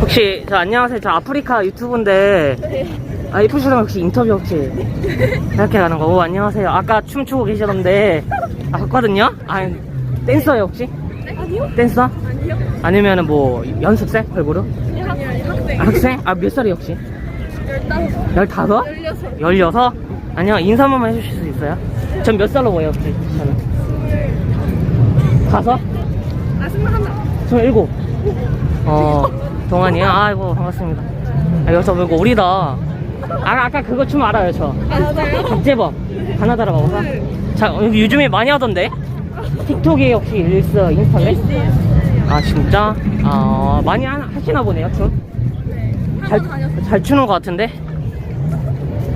혹시 저 안녕하세요. 저 아프리카 유튜브인데 아 이쁘시면 혹시 인터뷰 혹시 이렇게 가는 거? 오, 안녕하세요. 아까 춤추고 계시던데 아 봤거든요? 아 댄서예요 혹시? 아니요? 댄서? 아니요? 아니면은 뭐 연습생 걸그룹? 아니요, 학생. 아, 학생? 아 몇 살이 혹시? 열다섯. 열다섯? 열여섯. 열여섯? 아니요 인사 한 번만 해주실 수 있어요? 전 몇 살로 보여요 혹시? 저는. 다섯? 아, 스물 하나. 스물일곱. 어 동안이요? 아이고 반갑습니다. 아, 여기서 보고 우리다. 아 아까 그거 춤 알아요 저? 박재범 가나다라 먹어서 네. 자 여기 요즘에 많이 하던데? 틱톡에 혹시 릴스 인스타인데? 아 진짜? 아 많이 하, 하시나 보네요 춤. 네. 잘. 잘 추는 것 같은데?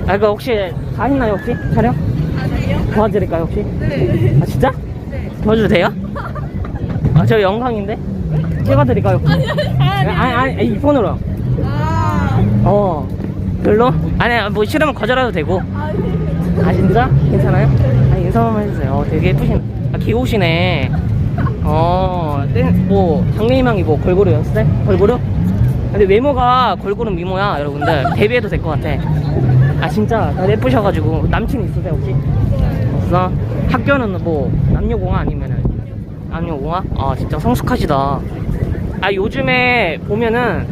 아 이거 혹시 다 했나요 혹시? 촬영? 아니요? 도와드릴까요 혹시? 네. 아 진짜? 네. 도와줘도 돼요? 아 저 영광인데? 찍어드릴까요? 혹시 아니, 아니, 아니 아니 아니, 이 폰으로. 아, 어. 별로? 아니 뭐 싫으면 거절해도 되고. 아 진짜? 괜찮아요? 아 인사 한번 해주세요. 어, 되게 예쁘신 아 귀여우시네. 어뭐 장래희망이 뭐 걸그룹 연습생? 걸그룹? 근데 외모가 걸그룹 미모야 여러분들. 데뷔해도 될 것 같아. 아 진짜? 다 예쁘셔가지고. 남친 있으세요 혹시? 없어? 학교는 뭐 남녀공학 아니면은? 남녀공학 아 진짜 성숙하시다 아 요즘에 보면은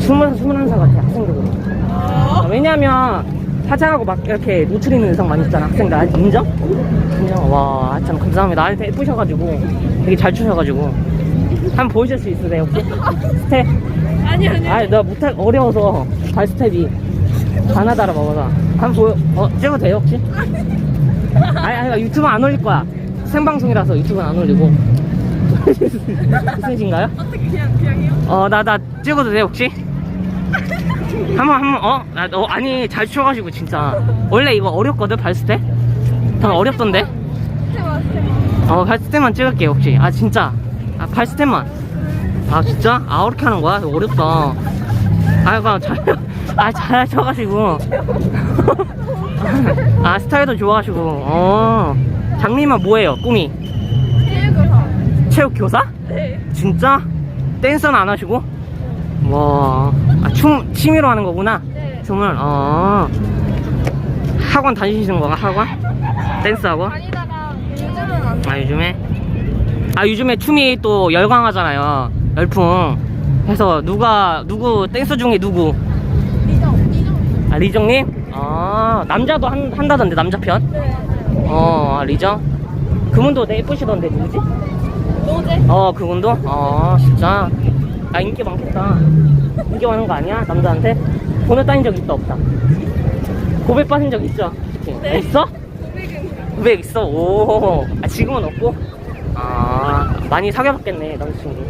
스물 스물한 살 같아 학생들은 아, 왜냐면 화장하고 막 이렇게 노출 있는 의상 많이 있잖아 학생들 아, 인정? 인정 와참 감사합니다 아 예쁘셔가지고 되게 잘 추셔가지고 한번 보여줄 수 있으세요 혹시? 스텝? 아니, 아니. 아니 나 못할 어려워서 발 스텝이 가나다라 먹어서 한번 보여 어 찍어도 돼요 혹시? 아니 아니 유튜브 안 올릴 거야 생방송이라서 유튜브는 안 올리고 무슨신가요? 어떻게 그냥, 그냥이요? 어 나 나 찍어도 돼 혹시? 한번 한번 어? 나, 어 아니 잘 추워가지고 진짜 원래 이거 어렵거든 발스텝? 더 어렵던데? 스테마, 스테마. 어 발스텝만 찍을게 혹시 아 진짜 아 발스텝만 아 진짜? 아 어렵게 하는 거야? 어렵다 아이고 잘아 잘 하셔가지고 아 스타일도 좋아하시고 어 장님은 뭐예요 꿈이? 체육교사. 체육 교사? 네. 진짜? 댄서는 안 하시고? 와, 아, 춤, 취미로 하는 거구나? 네. 춤을, 어. 학원 다니시는 거가, 학원? 댄스 학원? 다니다가 요즘은 안 아, 요즘에? 아, 요즘에 춤이 또 열광하잖아요. 열풍. 해서 누가, 누구, 댄서 중에 누구? 리정. 리정. 아, 리정님? 아, 남자도 한, 한다던데, 남자 편? 네. 어, 아, 리정? 그분도 되게 예쁘시던데, 누구지? 노제. 어 그분도? 어 진짜 아 인기 많겠다 인기 많은 거 아니야 남자한테? 번호 따인 적 있다 없다? 고백 받은 적 있죠? 네. 있어? 고백은. 고백 있어? 오 아, 지금은 없고? 아 많이 사귀어봤겠네 남자친구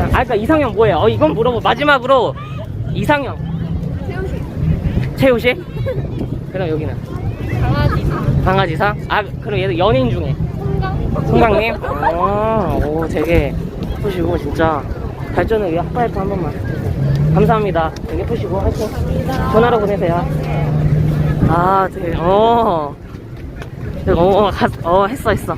아 그니까 이상형 뭐예요? 어 이건 물어보 마지막으로 이상형 태우식. 최우식? 그럼 여기는 강아지. 강아지상? 아 그럼 얘도 연예인 중에 송강. 송강님? 아, 오, 되게 예쁘시고, 진짜. 발전을 위해 핫파이프 한 번만. 감사합니다. 되게 예쁘시고, 화이팅. 전화로 보내세요. 아, 되게, 어. 어, 어, 가- 어, 했어, 했어.